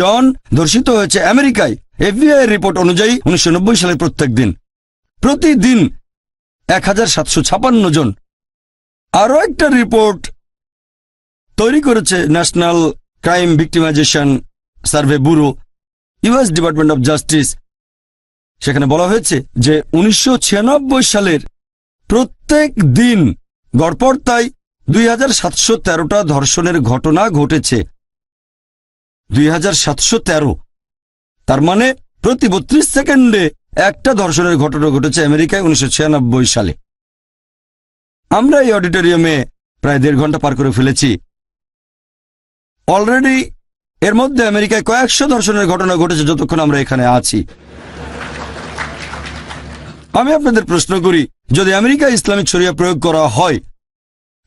জন ধর্ষিত হয়েছে আমেরিকায়। FBI report অনুযায়ী উনিশশো নব্বই সালে প্রত্যেক দিন প্রতিদিন এক জন। আরও একটা রিপোর্ট তৈরি করেছে National Crime Victimization Survey Bureau, US Department of Justice. সেখানে বলা হয়েছে যে উনিশশো ছিয়ানব্বই সালের প্রত্যেক দিন গড়পড়তায় দুই হাজার ধর্ষণের ঘটনা ঘটেছে। দুই হাজার সাতশো তেরো। তার মানে প্রতি বত্রিশ সেকেন্ডে একটা ধর্ষণের ঘটনা ঘটেছে আমেরিকায় উনিশশো ছিয়ানব্বই সালে। আমরা এই অডিটোরিয়ামে প্রায় দেড় ঘণ্টা পার করে ফেলেছি। অলরেডি এর মধ্যে আমেরিকায় কয়েকশো ধর্ষণের ঘটনা ঘটেছে যতক্ষণ আমরা এখানে আছি। আমি আপনাদের প্রশ্ন করি, যদি আমেরিকায় ইসলামিক শরিয়া প্রয়োগ করা হয়,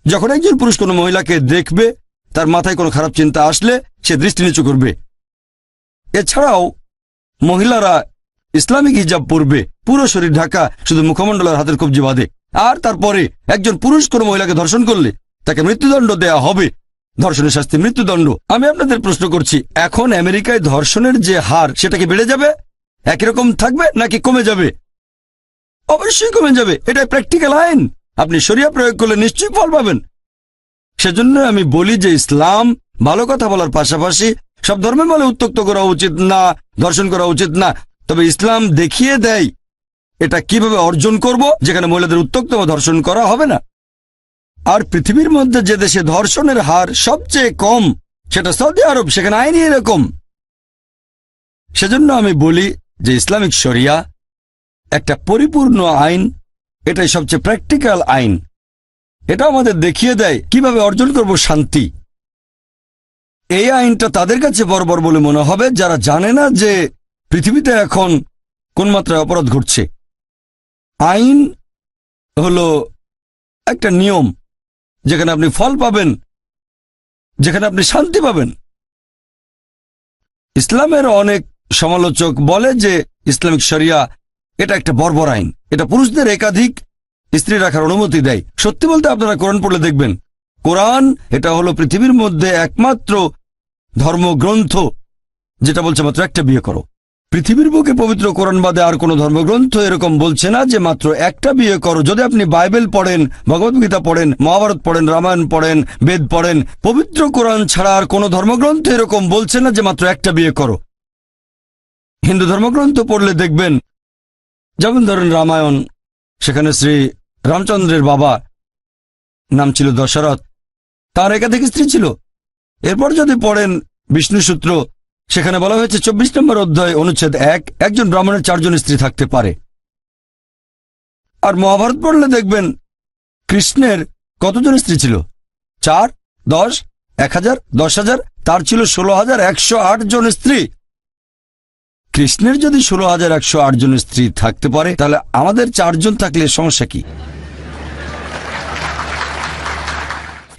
যখন একজন পুরুষ কোনো মহিলাকে দেখবে তার মাথায় কোনো খারাপ চিন্তা আসলে সে দৃষ্টি নিচু করবে। এছাড়াও মহিলারা ইসলামিক হিজাব পরবে। পুরো শরীর ঢাকা শুধু মুখমণ্ডলের হাতের কবজি বাঁধে। আর তারপরে একজন পুরুষ কোনো মহিলাকে ধর্ষণ করলে তাকে মৃত্যুদণ্ড দেয়া হবে। ধর্ষণের শাস্তি মৃত্যুদণ্ড। আমি আপনাদের প্রশ্ন করছি, এখন আমেরিকায় ধর্ষণের যে হার, সেটা কি বেড়ে যাবে? একই রকম থাকবে নাকি কমে যাবে? অবশ্যই কমে যাবে। এটা প্র্যাকটিক্যাল আইন। আপনি শরিয়া প্রয়োগ করলে নিশ্চয়ই ফল পাবেন। সেজন্য আমি বলি যে ইসলাম ভালো কথা বলার পাশাপাশি সব ধর্মের বলে উত্তক্ত করা উচিত না ধর্ষণ করা উচিত না। তবে ইসলাম দেখিয়ে দেয় এটা কীভাবে অর্জন করব, যেখানে মহিলাদের উত্তক্ত বা ধর্ষণ করা হবে না। আর পৃথিবীর মধ্যে যে দেশে ধর্ষণের হার সবচেয়ে কম, সেটা সৌদি আরব, সেখানে আইনই এরকম। সেজন্য আমি বলি যে ইসলামিক শরিয়া একটা পরিপূর্ণ আইন, এটাই সবচেয়ে প্র্যাকটিক্যাল আইন। এটা আমাদের দেখিয়ে দেয় কীভাবে অর্জন করব শান্তি। এই আইনটা তাদের কাছে বর্বর বলে মনে হবে, যারা জানে না যে পৃথিবীতে এখন কোন মাত্রায় অপরাধ ঘটছে। আইন হলো একটা নিয়ম, যেখানে আপনি ফল পাবেন, যেখানে আপনি শান্তি পাবেন। ইসলামের অনেক সমালোচক বলে যে ইসলামিক শরিয়া এটা একটা বর্বর আইন। এটা পুরুষদের একাধিক স্ত্রী রাখার অনুমতি দেয়। সত্যি বলতে আপনারা কোরআন পড়লে দেখবেন, কোরআন এটা হলো পৃথিবীর মধ্যে একমাত্র ধর্মগ্রন্থ, যেটা বলছে মাত্র একটা বিয়ে করো। পৃথিবীর বুকে পবিত্র কোরআন বাদে আর কোনো ধর্মগ্রন্থ এরকম বলছে না যে মাত্র একটা বিয়ে করো। যদি আপনি বাইবেল পড়েন ভগবদ্গীতা পড়েন, মহাভারত পড়েন, রামায়ণ পড়েন, বেদ পড়েন, পবিত্র কোরআন ছাড়া আর কোনো ধর্মগ্রন্থ এরকম বলছে না যে মাত্র একটা বিয়ে করো। হিন্দু ধর্মগ্রন্থ পড়লে দেখবেন, যেমন ধরেন রামায়ণ, সেখানে শ্রী রামচন্দ্রের বাবা। নাম ছিল দশরথ। তার একাধিক স্ত্রী ছিল। এরপর যদি পড়েন বিষ্ণু সূত্র, সেখানে বলা হয়েছে চব্বিশ নম্বর অধ্যায় অনুচ্ছেদ এক, একজন ব্রাহ্মণের চারজন স্ত্রী থাকতে পারে। আর মহাভারত পড়লে দেখবেন কৃষ্ণের কতজন স্ত্রী ছিল? চার, দশ, এক হাজার, দশ হাজার, তার ছিল ষোলো হাজার একশো জন স্ত্রী। কৃষ্ণের যদি ষোলো হাজার একশো আট জন স্ত্রী থাকতে পারে, তাহলে আমাদের চারজন থাকলে সমস্যা কি?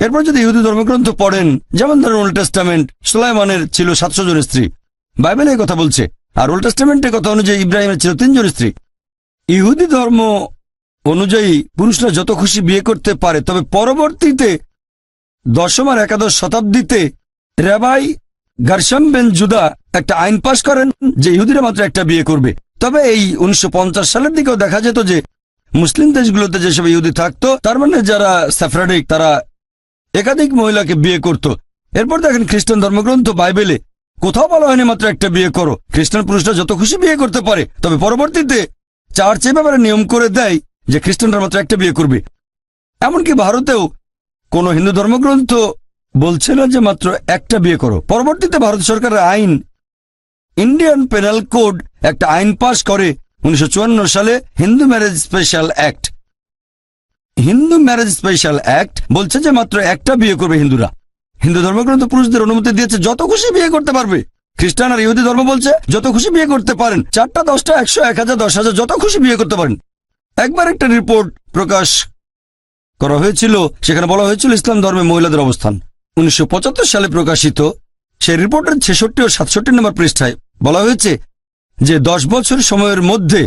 এরপর যদি ইহুদি ধর্মগ্রন্থ পড়েন, যেমন ধরেন ওল্ড টেস্টামেন্ট, সুলাইমানের ছিল সাতশো জন স্ত্রী। বাইবেল এই কথা বলছে। আর ওল্ড টেস্টামেন্টের কথা অনুযায়ী ইব্রাহিমের ছিল তিনজন স্ত্রী। ইহুদি ধর্ম অনুযায়ী পুরুষরা যত খুশি বিয়ে করতে পারে, তবে পরবর্তীতে দশম আর একাদশ শতাব্দীতে রেবাই গারসাম বেন জুদা একটা আইন পাশ করেন যে ইহুদিরা মাত্র একটা বিয়ে করবে। তবে এই উনিশশো পঞ্চাশ সালের দিকেও দেখা যেত যে মুসলিম দেশগুলোতে যেসব ইহুদি থাকতো, তার মানে যারা স্যাফরাডিক তারা একাধিক মহিলাকে বিয়ে করত। এরপর দেখেন খ্রিস্টান ধর্মগ্রন্থ বাইবেলে কোথাও বলা হয়নি মাত্র একটা বিয়ে করো। খ্রিস্টান পুরুষরা যত খুশি বিয়ে করতে পারে, তবে পরবর্তীতে চার্চ এ ব্যাপারে নিয়ম করে দেয় যে খ্রিস্টানরা মাত্র একটা বিয়ে করবে। এমনকি ভারতেও কোনো হিন্দু ধর্মগ্রন্থ বলছে না যে মাত্র একটা বিয়ে করো। পরবর্তীতে ভারত সরকারের আইন ইন্ডিয়ান পেনাল কোড একটা আইন পাশ করে উনিশশো চুয়ান্ন সালে Hindu Marriage Special Act Hindu Marriage Special Act বলছে যে মাত্র একটা বিয়ে করবে হিন্দুরা। হিন্দু ধর্মগ্রন্থ পুরুষদের অনুমতি দিয়েছে, যত খুশি বিয়ে করতে পারবে। খ্রিস্টান আর ইহুদি ধর্ম বলছে, যত খুশি বিয়ে করতে পারেন। চারটা, দশটা, একশো, এক হাজার, দশ হাজার, যত খুশি বিয়ে করতে পারেন। একবার একটা রিপোর্ট প্রকাশ করা হয়েছিল, সেখানে বলা হয়েছিল ইসলাম ধর্মে মহিলাদের অবস্থান। উনিশশো পঁচাত্তর সালে প্রকাশিত সেই রিপোর্টের ছেষট্টি ও সাতষট্টি নম্বর পৃষ্ঠায় বলা হয়েছে যে দশ বছর সময়ের মধ্যে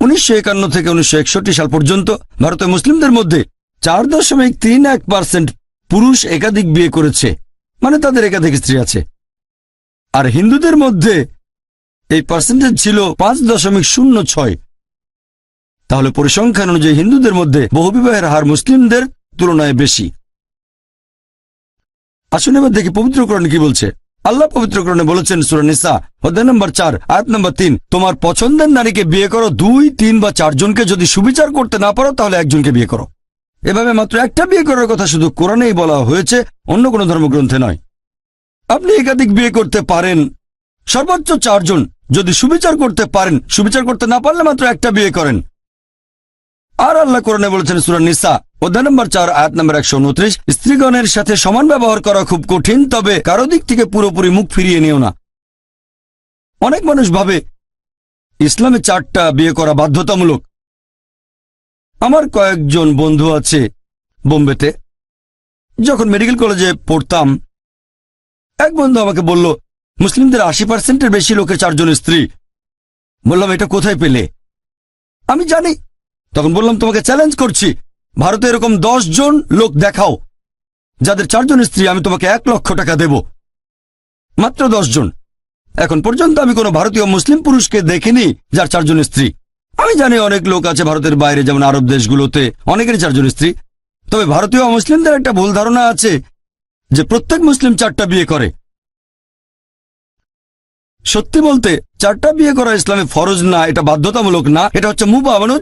উনিশশো একান্ন থেকে উনিশশো একষট্টি সাল পর্যন্ত ভারতের মুসলিমদের মধ্যে চার দশমিক তিন এক পার্সেন্ট পুরুষ একাধিক বিয়ে করেছে মানে তাদের একাধিক স্ত্রী আছে। আর হিন্দুদের মধ্যে এই পার্সেন্টেজ ছিল পাঁচ দশমিক শূন্য ছয়। তাহলে পরিসংখ্যান অনুযায়ী হিন্দুদের মধ্যে বহুবিবাহের হার মুসলিমদের তুলনায় বেশি। আসুন এবার দেখি পবিত্রকরণ কি বলছে। আল্লাহ পবিত্রকরণে বলেছেন সুরানিসা অধ্যায় নম্বর চার, আয়াত নম্বর তিন, তোমার পছন্দের নারীকে বিয়ে করো দুই, তিন বা চারজনকে যদি সুবিচার করতে না পারো, তাহলে একজনকে বিয়ে করো। এভাবে মাত্র একটা বিয়ে করার কথা শুধু কোরআনেই বলা হয়েছে, অন্য কোনো ধর্মগ্রন্থে নয়। আপনি একাধিক বিয়ে করতে পারেন, সর্বোচ্চ চারজন যদি সুবিচার করতে পারেন, সুবিচার করতে না পারলে মাত্র একটা বিয়ে করেন। আর আল্লাহ কোরআনে বলেছেন সুরা নিসা, অধ্যায় নম্বর চার, আয়াত নম্বর একশো উনত্রিশ, স্ত্রীগণের সাথে সমান ব্যবহার করা খুব কঠিন, তবে কারও দিক থেকে পুরোপুরি মুখ ফিরিয়ে নিও না। অনেক মানুষ ভাবে, ইসলামে চারটা বিয়ে করা বাধ্যতামূলক। আমার কয়েকজন বন্ধু আছে বোম্বেতে। যখন মেডিকেল কলেজে পড়তাম, এক বন্ধু আমাকে বলল, মুসলিমদের আশি পার্সেন্টের বেশি লোকের চারজন স্ত্রী। বললাম, এটা কোথায় পেলে? আমি জানি তখন বললাম, তোমাকে চ্যালেঞ্জ করছি। ভারতে এরকম দশ জন লোক দেখাও। যাদের চারজন স্ত্রী, আমি তোমাকে এক লক্ষ টাকা দেব। মাত্র দশ জন। এখন পর্যন্ত আমি কোনো ভারতীয় মুসলিম পুরুষকে দেখিনি যার চারজন স্ত্রী। আমি জানি অনেক লোক আছে ভারতের বাইরে, যেমন আরব দেশগুলোতে অনেকেরই চারজন স্ত্রী। তবে ভারতীয় মুসলিমদের একটা ভুল ধারণা আছে যে প্রত্যেক মুসলিম চারটা বিয়ে করে। সত্যি বলতে, চারটা বিয়ে করা ইসলামে ফরজ না, এটা বাধ্যতামূলক না, এটা হচ্ছে মুবা মানে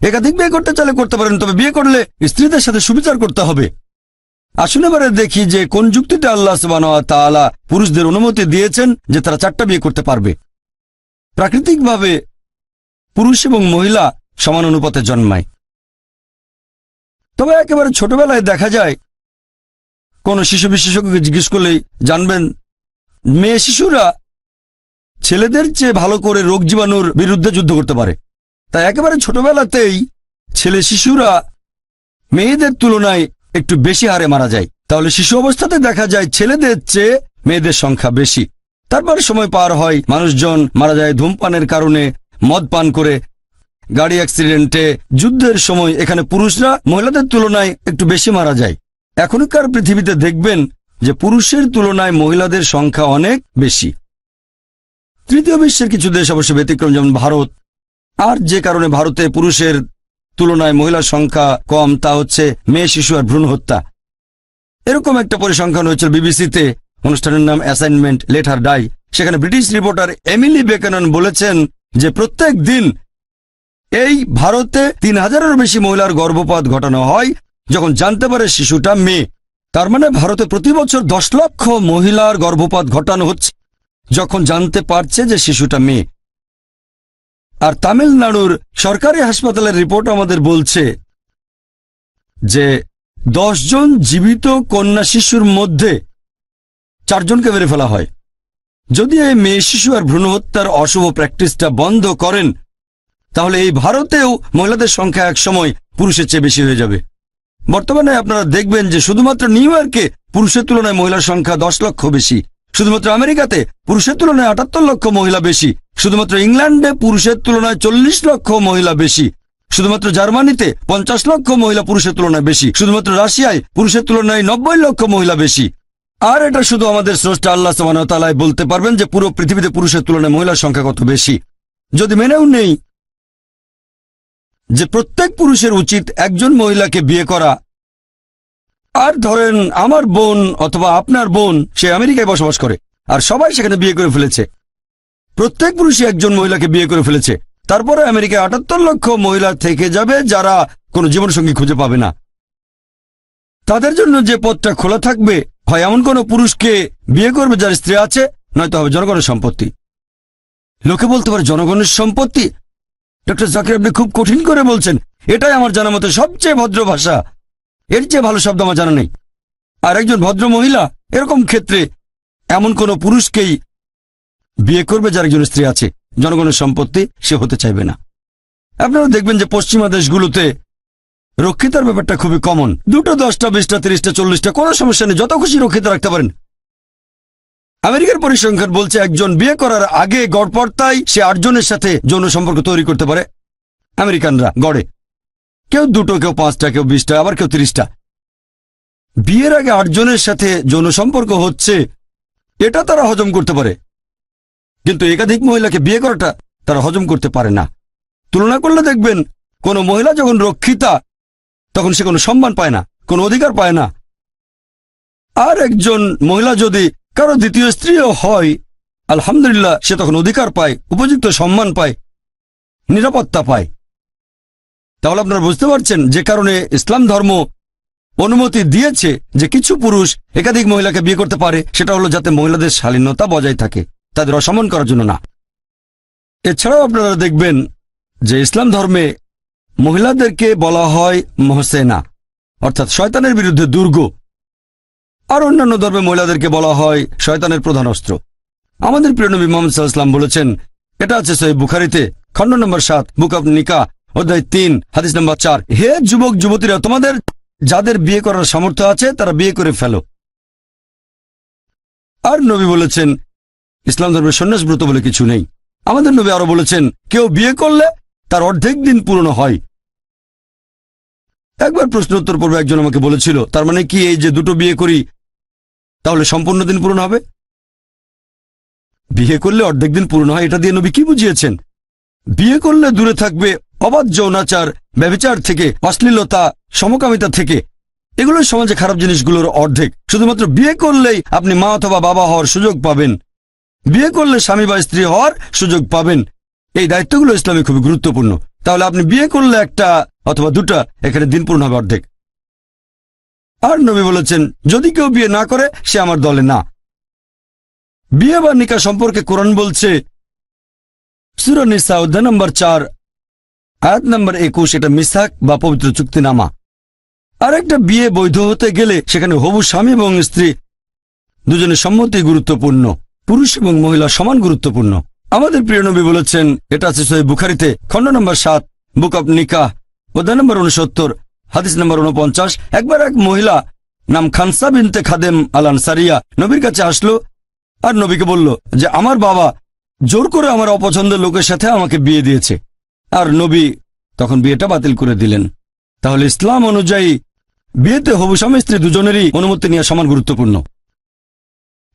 একাধিক বিয়ে করতে চাইলে করতে পারেন, তবে বিয়ে করলে স্ত্রীদের সাথে সুবিচার করতে হবে। আসুন এবারে দেখি যে কোন যুক্তিতে আল্লাহ তাআলা পুরুষদের অনুমতি দিয়েছেন যে তারা চারটা বিয়ে করতে পারবে। প্রাকৃতিকভাবে পুরুষ এবং মহিলা সমান অনুপাতে জন্মায়। তবে একেবারে ছোটবেলায় দেখা যায়, কোন শিশু বিশেষজ্ঞকে জিজ্ঞেস করলেই জানবেন, মেয়ে শিশুরা ছেলেদের চেয়ে ভালো করে রোগ জীবাণুর বিরুদ্ধে যুদ্ধ করতে পারে। তাই একেবারে ছোটবেলাতেই ছেলে শিশুরা মেয়েদের তুলনায় একটু বেশি হারে মারা যায়। তাহলে শিশু অবস্থাতে দেখা যায় ছেলেদের চেয়ে মেয়েদের সংখ্যা বেশি। তারপর সময় পার হয়, মানুষজন মারা যায় ধূমপানের কারণে, মদ পান করে, গাড়ি অ্যাক্সিডেন্টে, যুদ্ধের সময় এখানে পুরুষরা মহিলাদের তুলনায় একটু বেশি মারা যায়। এখনকার পৃথিবীতে দেখবেন যে পুরুষের তুলনায় মহিলাদের সংখ্যা অনেক বেশি। তৃতীয় বিশ্বের কিছু দেশ অবশ্য ব্যতিক্রম, যেমন ভারত আর যে কারণে ভারতে পুরুষের তুলনায় মহিলার সংখ্যা কম, তা হচ্ছে মেয়ে, শিশু আর ভ্রূণ হত্যা এরকম একটা পরিসংখ্যান হয়েছিল বিবিসিতে। অনুষ্ঠানের নাম অ্যাসাইনমেন্ট লেটার ডাই সেখানে ব্রিটিশ রিপোর্টার এমিলি বেকানন বলেছেন যে প্রত্যেক দিন এই ভারতে তিন হাজারেরও বেশি মহিলার গর্ভপাত ঘটানো হয়, যখন জানতে পারে শিশুটা মেয়ে। তার মানে ভারতে প্রতি বছর দশ লক্ষ মহিলার গর্ভপাত ঘটানো হচ্ছে, যখন জানতে পারছে যে শিশুটা মেয়ে। আর তামিলনাড়ুর সরকারি হাসপাতালের রিপোর্ট আমাদের বলছে যে জন জীবিত কন্যা শিশুর মধ্যে চারজনকে মেরে ফেলা হয়। যদি এই মেয়ে শিশু আর ভ্রূণ হত্যার অশুভ প্র্যাকটিসটা বন্ধ করেন, তাহলে এই ভারতেও মহিলাদের সংখ্যা এক সময় পুরুষের চেয়ে বেশি হয়ে যাবে। বর্তমানে আপনারা দেখবেন যে শুধুমাত্র নিউ ইয়র্কে পুরুষের তুলনায় মহিলার সংখ্যা দশ লক্ষ বেশি। শুধুমাত্র আমেরিকাতে পুরুষের তুলনায় আটাত্তর লক্ষ মহিলা বেশি। শুধুমাত্র ইংল্যান্ডে পুরুষের তুলনায় চল্লিশ লক্ষ মহিলা বেশি। শুধুমাত্র জার্মানিতে পঞ্চাশ লক্ষ মহিলা পুরুষের তুলনায় বেশি। শুধুমাত্র রাশিয়ায় পুরুষের তুলনায় নব্বই লক্ষ মহিলা বেশি। আর এটা শুধু আমাদের স্রষ্টা আল্লাহ সমানতালায় বলতে পারবেন যে পুরো পৃথিবীতে পুরুষের তুলনায় মহিলার সংখ্যা কত বেশি। যদি মেনেও নেই যে প্রত্যেক পুরুষের উচিত একজন মহিলাকে বিয়ে করা আর ধরেন আমার বোন অথবা আপনার বোন, সে আমেরিকায় বসবাস করে, আর সবাই সেখানে বিয়ে করে ফেলেছে। প্রত্যেক পুরুষই একজন মহিলাকে বিয়ে করে ফেলেছে। তারপরে আমেরিকায় আটাত্তর লক্ষ মহিলা থেকে যাবে যারা কোনো জীবনসঙ্গী খুঁজে পাবে না। তাদের জন্য যে পথটা খোলা থাকবে, হয় এমন কোনো পুরুষকে বিয়ে করবে যার স্ত্রী আছে, নয়তো হবে জনগণের সম্পত্তি। লোকে বলতে পারে জনগণের সম্পত্তি? ডক্টর জাকির আপনি খুব কঠিন করে বলছেন। এটাই আমার জানা মতে সবচেয়ে ভদ্র ভাষা। এর চেয়ে ভালো শব্দ আমার জানা নেই। আর একজন ভদ্র মহিলা এরকম ক্ষেত্রে এমন কোনো পুরুষকেই বিয়ে করবে যার একজন স্ত্রী আছে। জনগণের সম্পত্তি সে হতে চাইবে না। আপনারা দেখবেন যে পশ্চিমা দেশগুলোতে রক্ষিতার ব্যাপারটা খুবই কমন দুটো দশটা, বিশটা, তিরিশটা, চল্লিশটা, কোনো সমস্যা নেই। যত খুশি রক্ষিত রাখতে পারেন। আমেরিকার পরিসংখ্যান বলছে, একজন বিয়ে করার আগে গড়পড়তায় সে আটজনের সাথে যৌন সম্পর্ক তৈরি করতে পারে। আমেরিকানরা গড়ে। কেউ দুটো, কেউ পাঁচটা, কেউ বিশটা, আবার কেউ তিরিশটা। বিয়ের আগে আটজনের সাথে যৌন সম্পর্ক হচ্ছে, এটা তারা হজম করতে পারে। কিন্তু একাধিক মহিলাকে বিয়ে করাটা তারা হজম করতে পারে না। তুলনা করলে দেখবেন, কোন মহিলা যখন রক্ষিতা, তখন সে কোনো সম্মান পায় না, কোনো অধিকার পায় না। আর একজন মহিলা যদি কারও দ্বিতীয় স্ত্রীও হয়, আলহামদুলিল্লাহ সে তখন অধিকার পায়, উপযুক্ত সম্মান পায়, নিরাপত্তা পায়। তাহলে আপনারা বুঝতে পারছেন যে কারণে ইসলাম ধর্ম অনুমতি দিয়েছে যে কিছু পুরুষ একাধিক মহিলাকে বিয়ে করতে পারে, সেটা হলো যাতে মহিলাদের শালীনতা বজায় থাকে, তাদের অসম্মান করার জন্য না। এছাড়াও আপনারা দেখবেন যে ইসলাম ধর্মে মহিলাদেরকে বলা হয় মহসেনা, অর্থাৎ শয়তানের বিরুদ্ধে দুর্গ। আর অন্যান্য ধর্মে মহিলাদেরকে বলা হয় শয়তানের প্রধান অস্ত্র। আমাদের প্রিয় নবী মোহাম্মদ সাল্লাম বলেছেন, এটা আছে সহি বুখারিতে, খণ্ড নম্বর সাত, বুক অব নিকা অধ্যায় তিন, হাদিস নম্বর চার। হে যুবক, যুবতীরা, তোমাদের যাদের বিয়ে করার সামর্থ্য আছে, তারা বিয়ে করে ফেলো। আর নবী বলেছেন, ইসলাম ধর্মের সন্ন্যাস ব্রত বলে কিছু নেই। আমাদের নবী আরও বলেছেন, কেউ বিয়ে করলে তার অর্ধেক দিন পূর্ণ হয়। একবার প্রশ্ন উত্তর পূর্বে একজন আমাকে বলেছিল, তার মানে কি এই যে দুটো বিয়ে করি, তাহলে সম্পূর্ণ দিন পূরণ হবে? বিয়ে করলে অর্ধেক দিন পূর্ণ হয়, এটা দিয়ে নবী কি বুঝিয়েছেন? বিয়ে করলে দূরে থাকবে অবাধ যৌনাচার ব্যবিচার থেকে, অশ্লীলতা, সমকামিতা থেকে। এগুলো সমাজে খারাপ জিনিসগুলোর অর্ধেক। শুধুমাত্র বিয়ে করলেই আপনি মা অথবা বাবা হওয়ার সুযোগ পাবেন। বিয়ে করলে স্বামী বা স্ত্রী হওয়ার সুযোগ পাবেন। এই দায়িত্বগুলো ইসলামে খুবই গুরুত্বপূর্ণ। তাহলে আপনি বিয়ে করলে একটা অথবা দুটা, এখানে দিন পূর্ণ হবে অর্ধেক। আর নবী বলেছেন, যদি কেউ বিয়ে না করে, সে আমার দলে না। বিয়ে বা নিকা সম্পর্কে কোরআন বলছে সুরনিসা অধ্যায় নম্বর চার আয়াত নম্বর একুশ, এটা মিসাক বা পবিত্র চুক্তিনামা। আর একটা বিয়ে বৈধ হতে গেলে সেখানে হবু স্বামী এবং স্ত্রী দুজনের সম্মতি গুরুত্বপূর্ণ, পুরুষ এবং মহিলা সমান গুরুত্বপূর্ণ। আমাদের প্রিয় নবী বলেছেন, এটা আছে সহি বুখারিতে, খণ্ড নম্বর সাত, বুক অব নিকা অধ্যায় নম্বর উনসত্তর হাদিস নম্বর উনপঞ্চাশ একবার এক মহিলা নাম খানসা বিনতে খাদেম আলান সারিয়া নবীর কাছে আসলো আর নবীকে বলল যে, আমার বাবা জোর করে আমার অপছন্দের লোকের সাথে আমাকে বিয়ে দিয়েছে। আর নবী তখন বিয়েটা বাতিল করে দিলেন। তাহলে ইসলাম অনুযায়ী বিয়েতে হবু স্বামী স্ত্রী দুজনেরই অনুমতি নেওয়া সমান গুরুত্বপূর্ণ।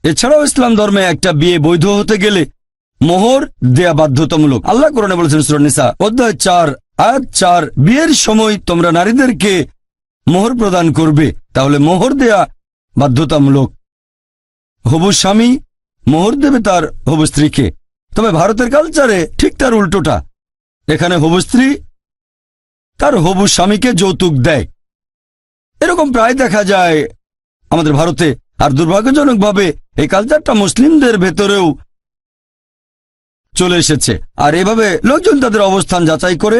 এছাড়াও ইসলাম ধর্মে একটা বিয়ে বৈধ হতে গেলে মোহর দেয়া বাধ্যতামূলক। আল্লাহ কোরআনে বলেছেন সুরনিসা অধ্যায় চার, আয়াত চার, বিয়ের সময় তোমরা নারীদেরকে মোহর প্রদান করবে। তাহলে মোহর দেয়া বাধ্যতামূলক। হবু স্বামী মোহর দেবে তার হবু স্ত্রীকে। তবে ভারতের কালচারে ঠিক তার উল্টোটা। এখানে হবু স্ত্রী, তার হবু স্বামীকে যৌতুক দেয়। এরকম প্রায় দেখা যায় আমাদের ভারতে, আর দুর্ভাগ্যজনকভাবে এই কালচারটা মুসলিমদের ভেতরেও চলে এসেছে। আর এভাবে লোকজন তাদের অবস্থান যাচাই করে,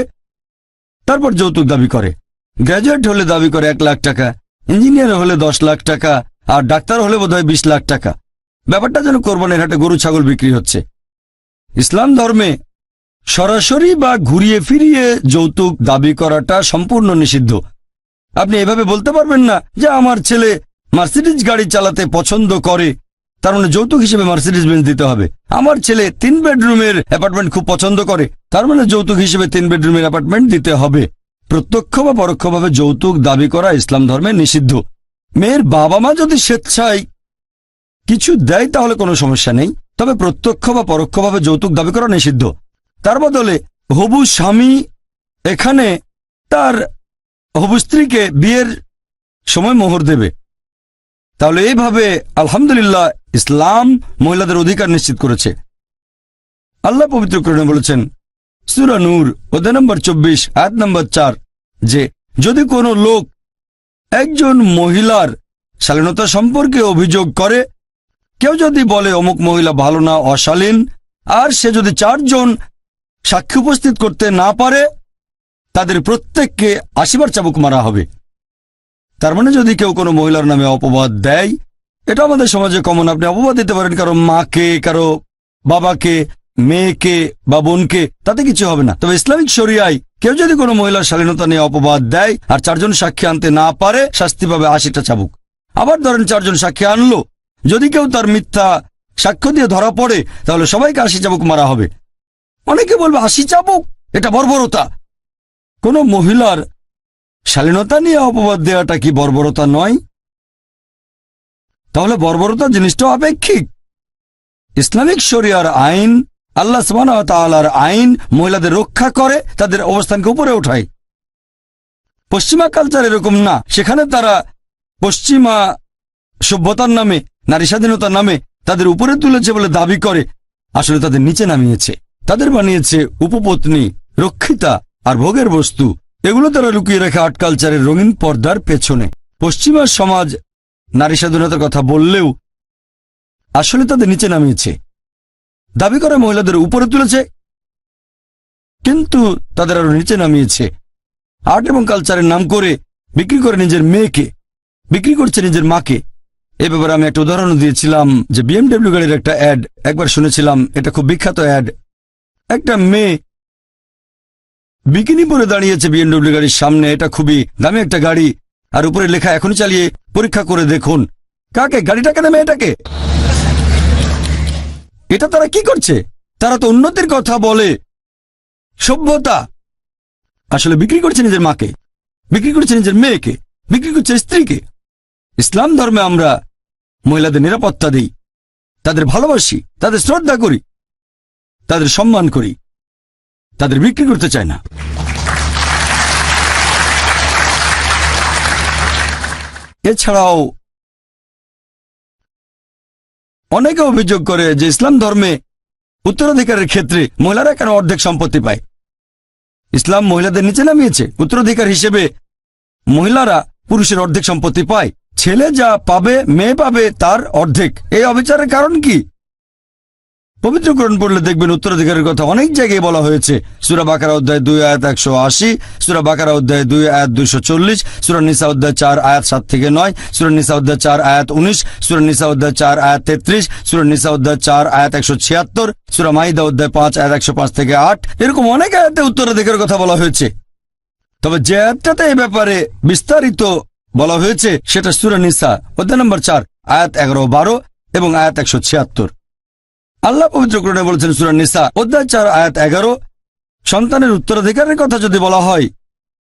তারপর যৌতুক দাবি করে। গ্র্যাজুয়েট হলে দাবি করে এক লাখ টাকা, ইঞ্জিনিয়ার হলে দশ লাখ টাকা, আর ডাক্তার হলে বোধহয় বিশ লাখ টাকা। ব্যাপারটা যেন কোরবানের হাটে গরু ছাগল বিক্রি হচ্ছে। ইসলাম ধর্মে সরাসরি বা ঘুরিয়ে ফিরিয়ে যৌতুক দাবি করাটা সম্পূর্ণ নিষিদ্ধ। আপনি এভাবে বলতে পারবেন না যে আমার ছেলে মার্সিডিজ গাড়ি চালাতে পছন্দ করে, তার মানে যৌতুক হিসেবে মার্সিডিজ বেঞ্চ দিতে হবে। আমার ছেলে তিন বেডরুমের অ্যাপার্টমেন্ট খুব পছন্দ করে, তার মানে যৌতুক হিসেবে তিন বেডরুমের অ্যাপার্টমেন্ট দিতে হবে। প্রত্যক্ষ বা পরোক্ষভাবে যৌতুক দাবি করা ইসলাম ধর্মে নিষিদ্ধ। মেয়ের বাবা মা যদি স্বেচ্ছায় কিছু দেয় তাহলে কোনো সমস্যা নেই, তবে প্রত্যক্ষ বা পরোক্ষভাবে যৌতুক দাবি করা নিষিদ্ধ। তার বদলে হবু স্বামী এখানে তার হবু স্ত্রীকে বিয়ের সময় মোহর দেবে। তাহলে এইভাবে আলহামদুলিল্লাহ ইসলাম মহিলাদের অধিকার নিশ্চিত করেছে। আল্লাহ পবিত্র করণে বলেছেন, সুরা নূর, অধ্যায় নম্বর চব্বিশ, আয়াত নম্বর চার, যে যদি কোনো লোক একজন মহিলার শালীনতা সম্পর্কে অভিযোগ করে, কেউ যদি বলে অমুক মহিলা ভালো না, অশালীন, আর সে যদি চারজন সাক্ষী উপস্থিত করতে না পারে, তাদের প্রত্যেককে আশিবার চাবুক মারা হবে। তার মানে যদি কেউ কোনো মহিলার নামে অপবাদ দেয়, এটা আমাদের সমাজে কমন আপনি অপবাদ দিতে পারেন কারও মাকে, কারও বাবাকে, মেয়েকে বা বোনকে, তাতে কিছু হবে না। তবে ইসলামিক শরিয়ায় কেউ যদি কোনো মহিলার শালীনতা নিয়ে অপবাদ দেয় আর চারজন সাক্ষী আনতে না পারে, শাস্তি পাবে আশিটা চাবুক। আবার ধরেন চারজন সাক্ষী আনলো, যদি কেউ তার মিথ্যা সাক্ষ্য দিয়ে ধরা পড়ে, তাহলে সবাইকে আশি চাবুক মারা হবে। অনেকে বলবে আশি চাবুক, এটা বর্বরতা। কোনো মহিলার শালীনতা নিয়ে অপবাদ দেওয়াটা কি বর্বরতা নয়? তাহলে বর্বরতা জিনিসটা আপেক্ষিক। ইসলামিক শরিয়ার আইন, আল্লাহ তাআলার আইন মহিলাদের রক্ষা করে, তাদের অবস্থানকে উপরে ওঠায় পশ্চিমা কালচার এরকম না। সেখানে তারা পশ্চিমা সভ্যতার নামে, নারী স্বাধীনতার নামে তাদের উপরে তুলেছে বলে দাবি করে। আসলে তাদের নিচে নামিয়েছে। তাদের বানিয়েছে উপপত্নী, রক্ষিতা আর ভোগের বস্তু। এগুলো তারা লুকিয়ে রাখে আর্ট কালচারের রঙিন পর্দার পেছনে। পশ্চিমা সমাজ নারী স্বাধীনতার কথা বললেও আসলে তাদের নিচে নামিয়েছে। দাবি করা মহিলাদের উপরে তুলেছে, কিন্তু তাদের আরও নিচে নামিয়েছে। আর্ট এবং কালচারের নাম করে বিক্রি করে নিজের মেয়েকে, বিক্রি করছে নিজের মাকে। এ ব্যাপারে আমি একটা উদাহরণ দিয়েছিলাম যে বিএমডব্লিউ গাড়ির একটা অ্যাড একবার শুনেছিলাম, এটা খুব বিখ্যাত অ্যাড একটা মেয়ে বিকিনি পরে দাঁড়িয়েছে বিএমডব্লিউ গাড়ির সামনে। এটা খুবই দামি একটা গাড়ি। আর উপরে লেখা, এখনই চালিয়ে পরীক্ষা করে দেখুন। কাকে? গাড়িটাকে না মেয়েটাকে? এটা তারা কি করছে? তারা তো উন্নতির কথা বলে। সভ্যতা। আসলে বিক্রি করছে নিজের মাকে, বিক্রি করছে নিজের মেয়েকে, বিক্রি করছে স্ত্রীকে। ইসলাম ধর্মে আমরা মহিলাদের নিরাপত্তা দিই, তাদের ভালোবাসি, তাদের শ্রদ্ধা করি। তাদের সম্মান করি। তাদের বিক্রি করতে চায় না। এছাড়াও অনেকে অভিযোগ করে যে ইসলাম ধর্মে উত্তরাধিকারের ক্ষেত্রে মহিলারা কেন অর্ধেক সম্পত্তি পায়? ইসলাম মহিলাদের নিচে নামিয়েছে। উত্তরাধিকার হিসেবে মহিলারা পুরুষের অর্ধেক সম্পত্তি পায়। ছেলে যা পাবে, মেয়ে পাবে, তার অর্ধেক। এই অবিচারের কারণ কি? পবিত্রকরণ পড়লে দেখবেন উত্তরাধিকারের কথা অনেক জায়গায় বলা হয়েছে। সুরা বাকারা অধ্যায় দুই আয়াত একশো আশি, সুরা বাকারা অধ্যায় দুই আয়াত দুইশো চল্লিশ, সুরা নিসা অধ্যায় চার আয়াত সাত থেকে নয়, সুরা নিসা অধ্যায় চার আয়াত উনিশ, সুরা নিসা অধ্যায় চার আয়াত তেত্রিশ, সুরা নিসা অধ্যায় চার আয়াত একশো ছিয়াত্তর, সুরা মাহিদা অধ্যায় পাঁচ আয়াত একশো পাঁচ থেকে আট, এরকম অনেক আয়াতে উত্তরাধিকারের কথা বলা হয়েছে। তবে যে আয়াতটাতে এই ব্যাপারে বিস্তারিত বলা হয়েছে, সেটা সুরা নিসা অধ্যায় নম্বর চার, আয়াত এগারো বারো এবং আয়াত একশো ছিয়াত্তর। আল্লাহ পবিত্র বলেছেন সুরা নিসা, অধ্যায় চার, আয়াত এগারো। সন্তানের উত্তরাধিকারের কথা যদি বলা হয়,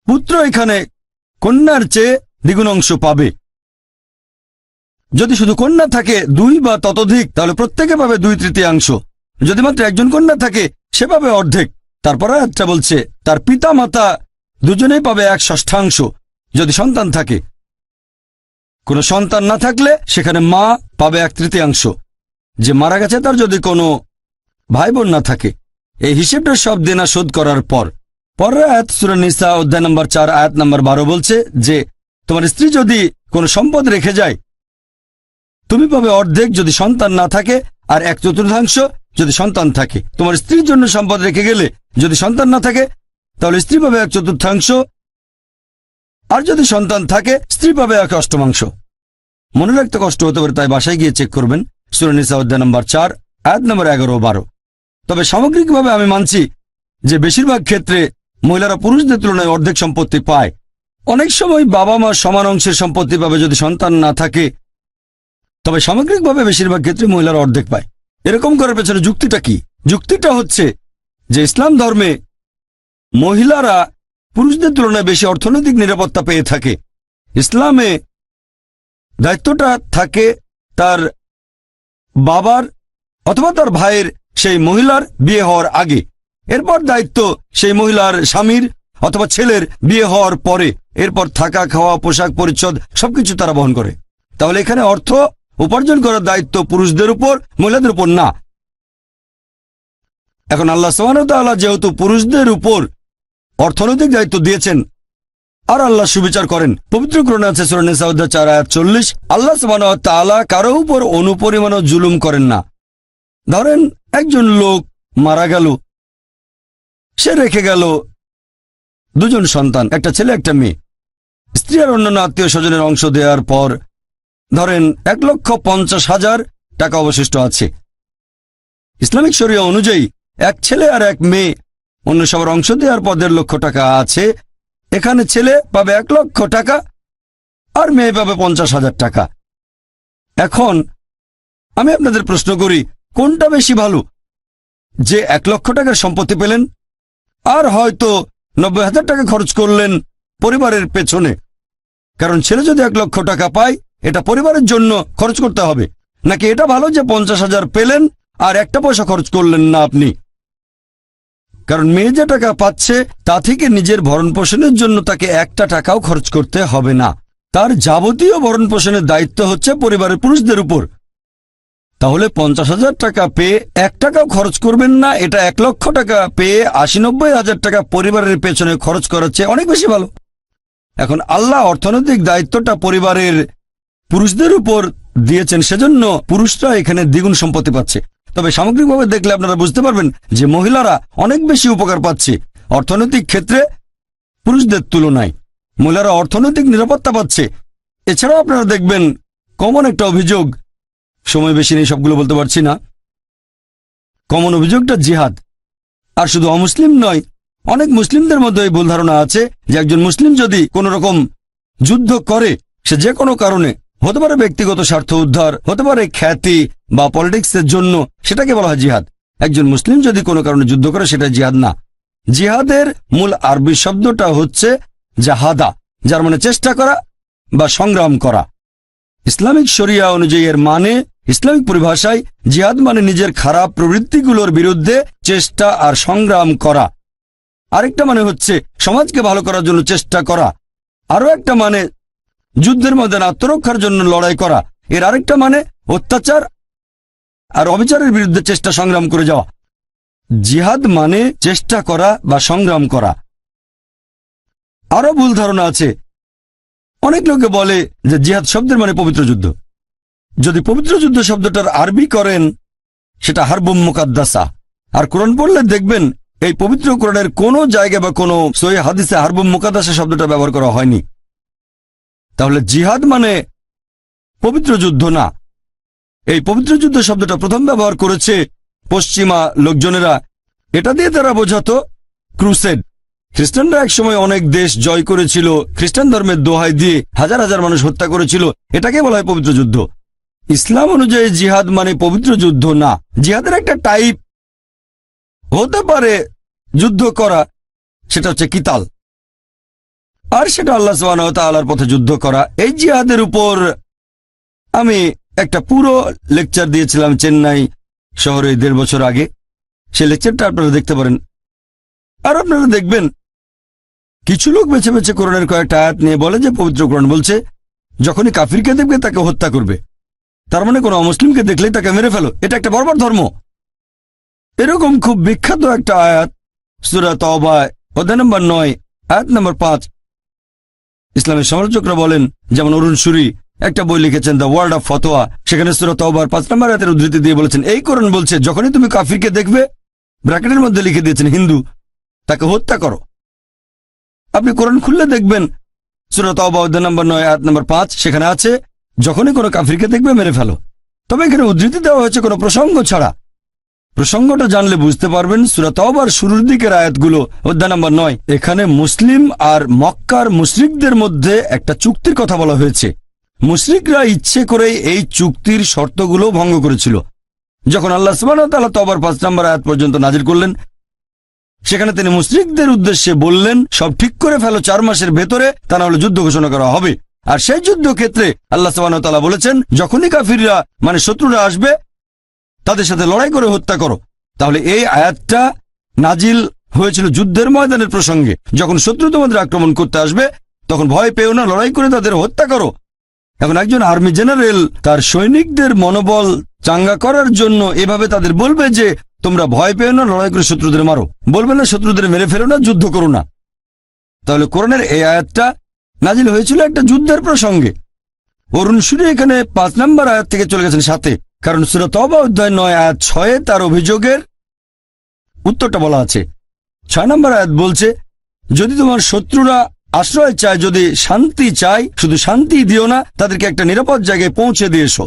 পুত্র এখানে কন্যার চেয়ে দ্বিগুণ অংশ পাবে। যদি শুধু কন্যা থাকে দুই বা ততোধিক, তাহলে প্রত্যেকে পাবে দুই তৃতীয়াংশ। যদি মাত্র একজন কন্যা থাকে, সে পাবে অর্ধেক। তারপর আয়াতটা বলছে, তার পিতা মাতা দুজনেই পাবে এক ষষ্ঠাংশ, যদি সন্তান থাকে। কোনো সন্তান না থাকলে, সেখানে মা পাবে এক তৃতীয়াংশ। যে মারা গেছে তার যদি কোনো ভাই বোন না থাকে। এই হিসেবটা সব দেনা শোধ করার পর। পরের আয়াত সুরা নিসা অধ্যায় নম্বর চার, আয়াত নম্বর বারো বলছে যে, তোমার স্ত্রী যদি কোনো সম্পদ রেখে যায়, তুমি পাবে অর্ধেক যদি সন্তান না থাকে আর এক চতুর্থাংশ যদি সন্তান থাকে। তোমার স্ত্রীর জন্য সম্পদ রেখে গেলে যদি সন্তান না থাকে, তাহলে স্ত্রী পাবে এক চতুর্থাংশ। আর যদি সন্তান থাকে, স্ত্রী পাবে এক অষ্টমাংশ। মনে রাখতে কষ্ট হতে পারে, তাই বাসায় গিয়ে চেক করবেন। সুরনিসা অধ্যায় নম্বর চার, আয়াত নম্বর এগারো বারো। তবে সামগ্রিকভাবে আমি মানছি যে বেশিরভাগ ক্ষেত্রে মহিলারা পুরুষদের তুলনায় অর্ধেক সম্পত্তি পায়। অনেক সময় বাবা মা সমান অংশের সম্পত্তি পাবে যদি সন্তান না থাকে। তবে সামগ্রিকভাবে বেশিরভাগ ক্ষেত্রে মহিলারা অর্ধেক পায়। এরকম করার পেছনে যুক্তিটা কি? যুক্তিটা হচ্ছে যে ইসলাম ধর্মে মহিলারা পুরুষদের তুলনায় বেশি অর্থনৈতিক নিরাপত্তা পেয়ে থাকে। ইসলামে দায়িত্বটা থাকে তার বাবার অথবা তার ভাইয়ের সেই মহিলার বিয়ে হওয়ার আগে। এরপর দায়িত্ব সেই মহিলার স্বামীর অথবা ছেলের বিয়ে হওয়ার পরে। এরপর থাকা, খাওয়া, পোশাক পরিচ্ছদ সবকিছু তারা বহন করে। তাহলে এখানে অর্থ উপার্জন করার দায়িত্ব পুরুষদের উপর, মহিলাদের উপর না। এখন আল্লাহ সোহানতাল্লাহ যেহেতু পুরুষদের উপর অর্থনৈতিক দায়িত্ব দিয়েছেন আর আল্লাহ সুবিচার করেন। পবিত্র গ্রহণে আছে চার চল্লিশ। আল্লাহ তাআলা কারও উপর অনুপরিমাণও জুলুম করেন না। ধরেন, একজন লোক মারা গেল, সে রেখে গেল দুজন সন্তান, একটা ছেলে, একটা মেয়ে। স্ত্রী আর অন্যান্য আত্মীয় স্বজনের অংশ দেওয়ার পর, ধরেন, এক লক্ষ পঞ্চাশ হাজার টাকা অবশিষ্ট আছে। ইসলামিক শরিয়া অনুযায়ী, এক ছেলে আর এক মেয়ে অন্য সবার অংশ দেওয়ার পর দেড় লক্ষ টাকা আছে। এখানে ছেলে পাবে এক লক্ষ টাকা আর মেয়ে পাবে পঞ্চাশ হাজার টাকা। এখন আমি আপনাদের প্রশ্ন করি, কোনটা বেশি ভালো? যে এক লক্ষ টাকার সম্পত্তি পেলেন আর হয়তো নব্বই হাজার টাকা খরচ করলেন পরিবারের পেছনে। কারণ ছেলে যদি এক লক্ষ টাকা পায়, এটা পরিবারের জন্য খরচ করতে হবে। নাকি এটা ভালো যে পঞ্চাশ হাজার পেলেন আর একটা পয়সা খরচ করলেন না আপনি? কারণ মেয়ে যে টাকা পাচ্ছে, তা থেকে নিজের ভরণ পোষণের জন্য তাকে একটা টাকাও খরচ করতে হবে না। তার যাবতীয় ভরণ পোষণের দায়িত্ব হচ্ছে পরিবারের পুরুষদের উপর। তাহলে পঞ্চাশ হাজার টাকা পেয়ে এক টাকাও খরচ করবেন না, এটা এক লক্ষ টাকা পেয়ে আশি নব্বই হাজার টাকা পরিবারের পেছনে খরচ করার চেয়ে অনেক বেশি ভালো। এখন আল্লাহ অর্থনৈতিক দায়িত্বটা পরিবারের পুরুষদের উপর দিয়েছেন, সেজন্য পুরুষরা এখানে দ্বিগুণ সম্পত্তি পাচ্ছে। তবে সামগ্রিকভাবে দেখলে আপনারা বুঝতে পারবেন যে মহিলারা অনেক বেশি উপকার পাচ্ছে। অর্থনৈতিক ক্ষেত্রে পুরুষদের তুলনায় মহিলারা অর্থনৈতিক নিরাপত্তা পাচ্ছে। এছাড়াও আপনারা দেখবেন কমন একটা অভিযোগ, সময় বেশি নেই, সবগুলো বলতে পারছি না। কমন অভিযোগটা জিহাদ। আর শুধু অমুসলিম নয়, অনেক মুসলিমদের মধ্যে এই ভুল ধারণা আছে যে একজন মুসলিম যদি কোনো রকম যুদ্ধ করে, সে যে কোনো কারণে হতে পারে ব্যক্তিগত স্বার্থ উদ্ধার, হতে পারে খ্যাতি বা পলিটিক্সের জন্য সেটাকে বলা হয় জিহাদ। একজন মুসলিম যদি কোনো কারণে যুদ্ধ করে, সেটা জিহাদ না। জিহাদের মূল আরবি শব্দটা হচ্ছে জাহাদা, যার মানে চেষ্টা করা বা সংগ্রাম করা। ইসলামিক শরিয়া অনুযায়ী এর মানে ইসলামিক পরিভাষায় জিহাদ মানে নিজের খারাপ প্রবৃত্তিগুলোর বিরুদ্ধে চেষ্টা আর সংগ্রাম করা। আরেকটা মানে হচ্ছে সমাজকে ভালো করার জন্য চেষ্টা করা। আরও একটা মানে যুদ্ধের মধ্যে আত্মরক্ষার জন্য লড়াই করা। এর আরেকটা মানে অত্যাচার আর অবিচারের বিরুদ্ধে চেষ্টা সংগ্রাম করে যাওয়া। জিহাদ মানে চেষ্টা করা বা সংগ্রাম করা। আরও ভুল ধারণা আছে। অনেক লোকে বলে যে জিহাদ শব্দের মানে পবিত্র যুদ্ধ। যদি পবিত্র যুদ্ধ শব্দটার আরবি করেন, সেটা হারবুম মুকাদ্দাসা। আর কোরআন পড়লে দেখবেন, এই পবিত্র কোরআনের কোনো জায়গা বা কোনো সহি হাদিসে হারবুম মুকাদ্দাসা শব্দটা ব্যবহার করা হয়নি। তাহলে জিহাদ মানে পবিত্র যুদ্ধ না। এই পবিত্র যুদ্ধ শব্দটা প্রথম ব্যবহার করেছে পশ্চিমা লোকজনেরা। এটা দিয়ে তারা বোঝাতো ক্রুসেড। খ্রিস্টানরা একসময় অনেক দেশ জয় করেছিল, খ্রিস্টান ধর্মের দোহাই দিয়ে হাজার হাজার মানুষ হত্যা করেছিল। এটাকে বলা হয় পবিত্র যুদ্ধ। ইসলাম অনুযায়ী জিহাদ মানে পবিত্র যুদ্ধ না। জিহাদের একটা টাইপ হতে পারে যুদ্ধ করা, সেটা হচ্ছে কিতাল। আর সেটা আল্লাহ তাআলার পথে যুদ্ধ করা। এই জিহাদের উপর আমি একটা পুরো লেকচার দিয়েছিলাম চেন্নাই শহরে দেড় বছর আগে। সে লেকচারটা আপনারা দেখতে পারেন। আর আপনারা দেখবেন, কিছু লোক বেছে বেছে কোরআনের কয়েকটা আয়াত নিয়ে বলে যে, পবিত্র কোরআন বলছে, যখনই কাফিরকে দেখবে, তাকে হত্যা করবে। তার মানে কোনো অমুসলিমকে দেখলেই তাকে মেরে ফেলো। এটা একটা বর্বর ধর্ম। এরকম খুব বিখ্যাত একটা আয়াত, সুরা তবায় অধ্যায় নম্বর নয়, আয়াত নম্বর পাঁচ ইসলামের সমালোচকরা বলেন, যেমন অরুণ সুরি, একটা বই লিখেছেন দ্য ওয়ার্ল্ড অফ ফতোয়া, সেখানে সুরা তওবার পাঁচ নম্বর আয়াতের উদ্ধৃতি দিয়ে বলেছেন, এই কোরআন বলছে, যখনই তুমি কাফিরকে দেখবে, ব্র্যাকেটের মধ্যে লিখে দিয়েছেন হিন্দু, তাকে হত্যা করো। আপনি কোরআন খুললে দেখবেন সুরত অধ্যায় নম্বর নয় আট নম্বর পাঁচ, সেখানে আছে, যখনই কোনো কাফিরকে দেখবে, মেরে ফেলো। তবে এখানে উদ্ধৃতি দেওয়া হয়েছে কোনো প্রসঙ্গ ছাড়া। প্রসঙ্গটা জানলে বুঝতে পারবেন, সুরা তওবার শুরুর দিকের আয়াতগুলো, অধ্যায় নম্বর নয়। এখানে মুসলিম আর মক্কার মুশরিকদের মধ্যে একটা চুক্তির কথা বলা হয়েছে। মুশরিকরা ইচ্ছে করে এই চুক্তির শর্তগুলো ভঙ্গ করেছিল। যখন আল্লাহ তাআলা তওবার পাঁচ নম্বর আয়াত পর্যন্ত নাজির করলেন, সেখানে তিনি মুশরিকদের উদ্দেশ্যে বললেন, সব ঠিক করে ফেলো, চার মাসের ভেতরে তা না হলে যুদ্ধ ঘোষণা করা হবে। আর সেই যুদ্ধক্ষেত্রে আল্লাহ ওয়া বলেছেন, যখনই কাফিররা মানে শত্রুরা আসবে তাদের সাথে লড়াই করে হত্যা করো। তাহলে এই আয়াতটা নাজিল হয়েছিল যুদ্ধের ময়দানের প্রসঙ্গে। যখন শত্রু তোমাদের আক্রমণ করতে আসবে, তখন ভয় পেও না, লড়াই করে তাদের হত্যা করো। এখন একজন আর্মি জেনারেল তার সৈনিকদের মনোবল চাঙ্গা করার জন্য এভাবে তাদের বলবে যে, তোমরা ভয় পেও না, লড়াই করে শত্রুদের মারো। বলবে না, শত্রুদের মেরে ফেলো না, যুদ্ধ করো না। তাহলে কোরআনের এই আয়াতটা নাজিল হয়েছিল একটা যুদ্ধের প্রসঙ্গে। অরুণ সুরি এখানে পাঁচ নম্বর আয়াত থেকে চলে গেছেন সাথে। কারণ সুরত অধ্যায় নয় আয়াত ছয়ে তার অভিযোগের উত্তরটা বলা আছে। ছয় নম্বর আয়াত বলছে, যদি তোমার শত্রুরা আশ্রয় চায়, যদি শান্তি চায়, শুধু শান্তি দিও না, তাদেরকে একটা নিরাপদ জায়গায় পৌঁছে দিয়ে এসো।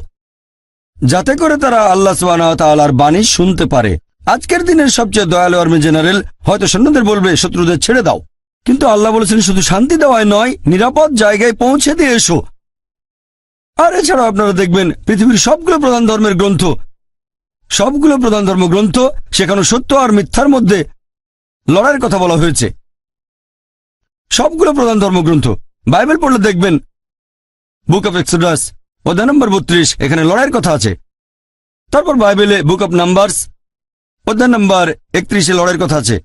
যাতে করে তারা আল্লাহ তাআলার বাণী শুনতে পারে। আজকের দিনের সবচেয়ে দয়ালু আর্মি জেনারেল হয়তো সৈন্যদের বলবে, শত্রুদের ছেড়ে দাও। কিন্তু আল্লাহ বলেছেন, শুধু শান্তি দেওয়ায় নয়, নিরাপদ জায়গায় পৌঁছে দিয়ে এসো। আর এছাড়াও আপনারা দেখবেন, পৃথিবীর সবগুলো প্রধান ধর্মের গ্রন্থ। সবগুলো প্রধান ধর্মগ্রন্থ সেখানে সত্য আর মিথ্যার মধ্যে লড়াইয়ের কথা বলা হয়েছে। সবগুলো প্রধান ধর্মগ্রন্থ বাইবেল পড়লে দেখবেন, বুক অফ এক্সোডাস, অধ্যায় নম্বর বত্রিশ, এখানে লড়াইয়ের কথা আছে। তারপর বাইবেলে বুক অব নাম্বারস, অধ্যায় নাম্বার একত্রিশে লড়াইয়ের কথা আছে।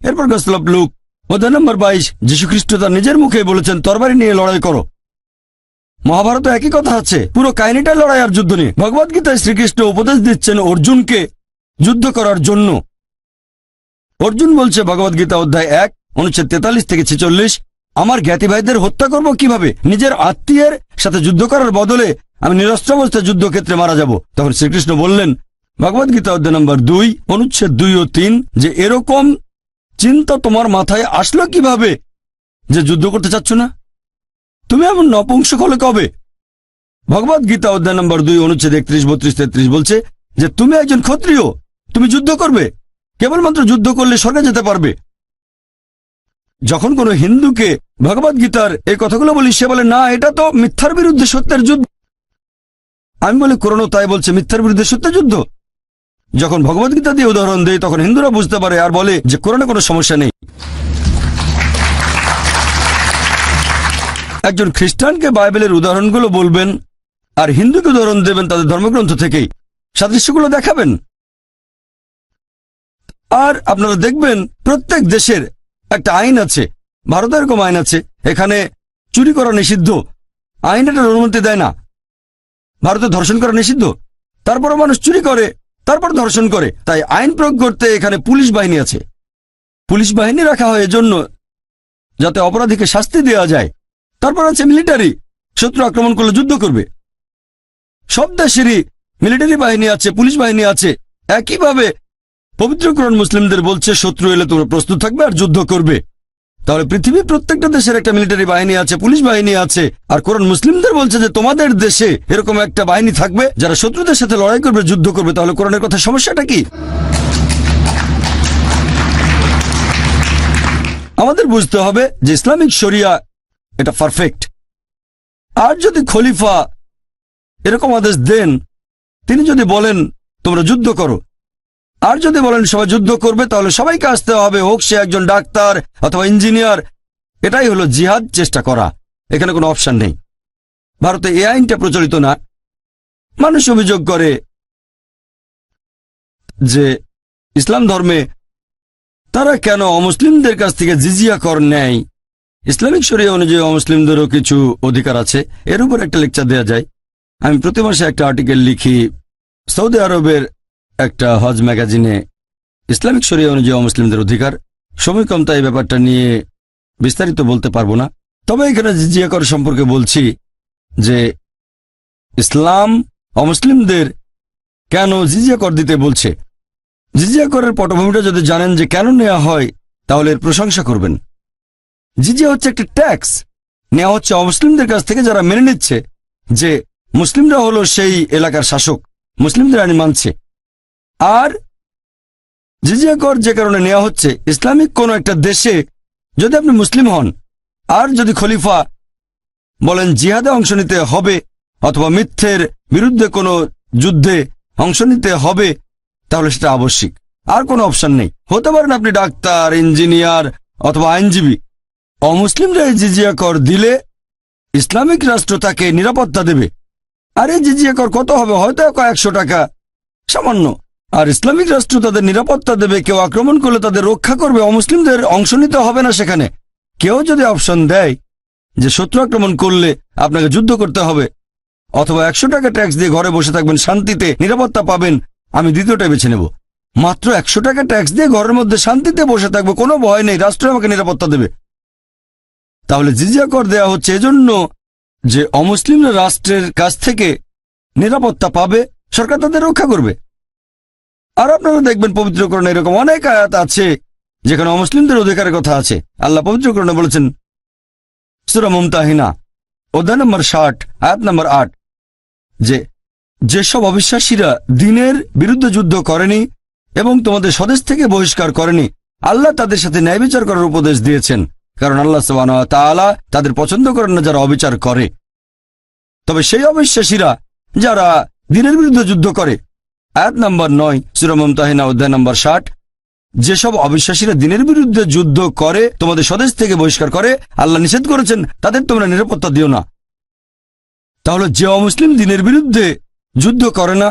এরপর গসল অফ লুক, অধ্যায় নম্বর বাইশ যীশু খ্রিস্ট তার নিজের মুখে বলেছেন, তরবারি নিয়ে লড়াই করো। মহাভারত একই কথা আছে। পুরো কাহিনীটা লড়াই আর যুদ্ধ নিয়ে। ভগবদ গীতায় শ্রীকৃষ্ণ উপদেশ দিচ্ছেন অর্জুনকে যুদ্ধ করার জন্য। অর্জুন বলছে ভগবদ গীতা অধ্যায় এক, অনুচ্ছেদ তেতাল্লিশ থেকে ছেচল্লিশ, আমার জ্ঞাতি ভাইদের হত্যা করব কীভাবে? নিজের আত্মীয়ের সাথে যুদ্ধ করার বদলে আমি নিরস্ত্র অবস্থায় যুদ্ধক্ষেত্রে মারা যাব। তখন শ্রীকৃষ্ণ বললেন ভগবদ গীতা অধ্যায় নম্বর দুই, অনুচ্ছেদ দুই ও তিন, যে এরকম চিন্তা তোমার মাথায় আসলো কীভাবে? যে যুদ্ধ করতে চাচ্ছ না? তুমি এমন নপুংসক হলে কবে? ভগবদ গীতা অধ্যায় নম্বর দুই, অনুচ্ছেদ একত্রিশ, বত্রিশ, তেত্রিশ বলছে যে তুমি একজন ক্ষত্রিয়, তুমি যুদ্ধ করবে। কেবলমাত্র যুদ্ধ করলে স্বর্গে যেতে পারবে। যখন কোনো হিন্দুকে ভগবদ গীতার এই কথাগুলো বলি, সে বলে, না, এটা তো মিথ্যার বিরুদ্ধে সত্যের যুদ্ধ। আমি বলি করোনা তাই বলছে, মিথ্যার বিরুদ্ধে সত্যের যুদ্ধ। যখন ভগবদ গীতা দিয়ে উদাহরণ দেয়, তখন হিন্দুরা বুঝতে পারে আর বলে যে করোনা কোনো সমস্যা নেই। একজন খ্রিস্টানকে বাইবেলের উদাহরণগুলো বলবেন আর হিন্দুকে উদাহরণ দেবেন তাদের ধর্মগ্রন্থ থেকেই। সাদৃশ্যগুলো দেখাবেন। আর আপনারা দেখবেন প্রত্যেক দেশের একটা আইন আছে, ভারতে এরকম আইন আছে, এখানে চুরি করা নিষিদ্ধ। আইন এটার অনুমতি দেয় না। ভারতে ধর্ষণ করা নিষিদ্ধ। তারপরও মানুষ চুরি করে, তারপর ধর্ষণ করে। তাই আইন প্রয়োগ করতে এখানে পুলিশ বাহিনী আছে। পুলিশ বাহিনী রাখা হয় এজন্য যাতে অপরাধীকে শাস্তি দেওয়া যায়। তারপর আছে মিলিটারি শত্রু আক্রমণ করলে যুদ্ধ করবে। সব দেশেরই মিলিটারি বাহিনী আছে, পুলিশ বাহিনী আছে। একইভাবে পবিত্রকরণ মুসলিমদের বলছে, শত্রু এলে তোমরা প্রস্তুত থাকবে আর যুদ্ধ করবে। তাহলে পৃথিবীর প্রত্যেকটা দেশের একটা মিলিটারি বাহিনী আছে, পুলিশ বাহিনী আছে। আর কোরআন মুসলিমদের বলছে যে, তোমাদের দেশে এরকম একটা বাহিনী থাকবে, যারা শত্রুদের সাথে লড়াই করবে, যুদ্ধ করবে। তাহলে কোরআনের কথা, সমস্যাটা কি? আমাদের বুঝতে হবে যে ইসলামিক শরিয়া এটা পারফেক্ট আর যদি খলিফা এরকম আদেশ দেন, তিনি যদি বলেন, তোমরা যুদ্ধ করো। আর যদি বলেন, সবাই যুদ্ধ করবে, তাহলে সবাইকে আসতে হবে, হোক সে একজন ডাক্তার অথবা ইঞ্জিনিয়ার এটাই হলো জিহাদ, চেষ্টা করা। এখানে কোনো অপশান নেই। ভারতে এ আইনটা প্রচলিত না। মানুষ অভিযোগ করে যে ইসলাম ধর্মে তারা কেন অমুসলিমদের কাছ থেকে জিজিয়া কর নেয়? ইসলামিক শরীয় অনুযায়ী অমুসলিমদেরও কিছু অধিকার আছে। এর উপর একটা লেকচার দেওয়া যায়। আমি প্রতি মাসে একটা আর্টিকেল লিখি। সৌদি আরবের একটা হজ ম্যাগাজিনে ইসলামিক শরীয় অনুযায়ী অমুসলিমদের অধিকার। সময় কম, তাই ব্যাপারটা নিয়ে বিস্তারিত বলতে পারব না। তবে এখানে জিজিয়া কর সম্পর্কে বলছি যে ইসলাম অমুসলিমদের কেন জিজিয়া কর দিতে বলছে? জিজিয়া করের পটভূমিটা যদি জানেন যে কেন নেওয়া হয়, তাহলে এর প্রশংসা করবেন। জিজিয়া হচ্ছে একটা ট্যাক্স। নেওয়া হচ্ছে অমুসলিমদের কাছ থেকে যারা মেনে নিচ্ছে যে মুসলিমরা হলো সেই এলাকার শাসক, মুসলিমদের আইন মানছে। আর জিজিয়া কর যে কারণে নেওয়া হচ্ছে, ইসলামিক কোন একটা দেশে যদি আপনি মুসলিম হন, আর যদি খলিফা বলেন জিহাদে অংশ নিতে হবে অথবা মিথ্যের বিরুদ্ধে কোনো যুদ্ধে অংশ নিতে হবে, তাহলে সেটা আবশ্যিক। আর কোনো অপশন নেই। হতে পারেন আপনি ডাক্তার, ইঞ্জিনিয়ার অথবা আইনজীবী অমুসলিমরা এই জিজিয়া কর দিলে ইসলামিক রাষ্ট্র তাকে নিরাপত্তা দেবে। আর এই জিজিয়া কর, কত হবে? হয়তো কয়েকশো টাকা। সামান্য। আর ইসলামিক রাষ্ট্র তাদের নিরাপত্তা দেবে, কেউ আক্রমণ করলে তাদের রক্ষা করবে। অমুসলিমদের অংশ নিতে হবে না সেখানে। কেউ যদি অপশন দেয় যে শত্রু আক্রমণ করলে আপনাকে যুদ্ধ করতে হবে, অথবা একশো টাকা ট্যাক্স দিয়ে ঘরে বসে থাকবেন, শান্তিতে নিরাপত্তা পাবেন, আমি দ্বিতীয়টা বেছে নেব। মাত্র একশো টাকা ট্যাক্স দিয়ে ঘরের মধ্যে শান্তিতে বসে থাকব, কোনো ভয় নেই, রাষ্ট্র আমাকে নিরাপত্তা দেবে। তাহলে জিজিয়া কর দেওয়া হচ্ছে এজন্য যে অমুসলিমরা রাষ্ট্রের কাছ থেকে নিরাপত্তা পাবে, সরকার তাদের রক্ষা করবে। আর আপনারা দেখবেন পবিত্রকরণে এরকম অনেক আয়াত আছে, যেখানে অমুসলিমদের অধিকারের কথা আছে। আল্লাহ পবিত্রকরণে বলেছেন, সুরা মুমতাহিনা, অধ্যায় নম্বর ষাট, আয়াত নম্বর আট, যে যেসব অবিশ্বাসীরা দিনের বিরুদ্ধে যুদ্ধ করেনি এবং তোমাদের স্বদেশ থেকে বহিষ্কার করেনি, আল্লাহ তাদের সাথে ন্যায় বিচার করার উপদেশ দিয়েছেন। কারণ আল্লাহ সবান তাআলা তাদের পছন্দ করেন না যারা অবিচার করে। তবে সেই অবিশ্বাসীরা যারা দিনের বিরুদ্ধে যুদ্ধ করে, আয়াত নম্বর নয় সুরমম তাহিনা অধ্যায় নম্বর ষাট, যেসব অবিশ্বাসীরা দিনের বিরুদ্ধে যুদ্ধ করে, তোমাদের স্বদেশ থেকে বহিষ্কার করে, আল্লাহ নিষেধ করেছেন, তাদের তোমরা নিরাপত্তা দিও না। তাহলে যে অমুসলিম দিনের বিরুদ্ধে যুদ্ধ করে না